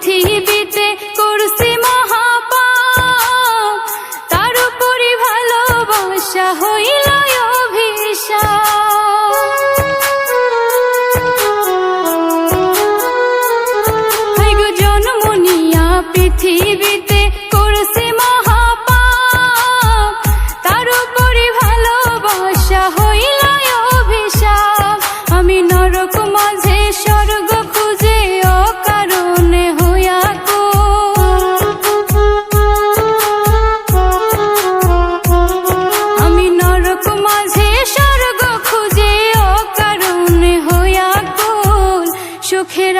পৃথিবীতে করছি মহাপাপ। তার উপরে ভালোবাসা হইল অভিশাপ।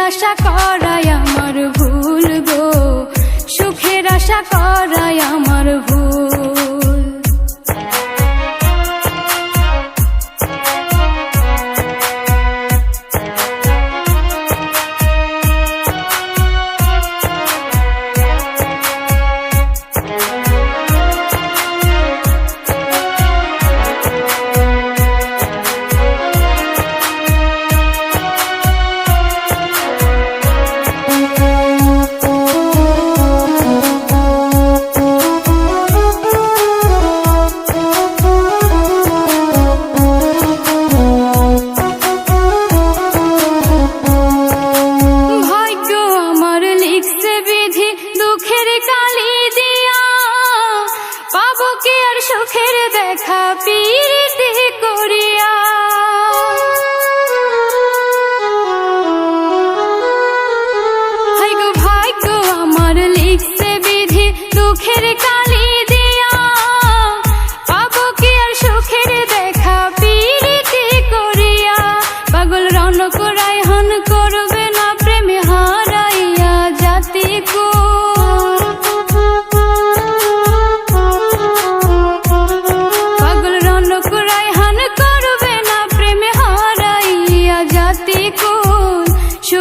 আশা করাই আমার ভুল গো। সুখের আশা করাই সুখের দেখা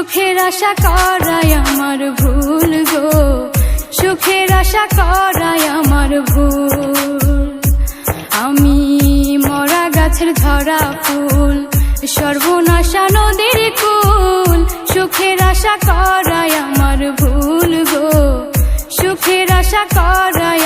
সুখের আশা করাই আমার ভুল গো। সুখের আশা করাই আমার ভুল। আমি মরা গাছের ধরা ফুল, সর্বনাশা নদীর কুল। সুখের আশা করাই আমার ভুল গো। সুখের আশা করাই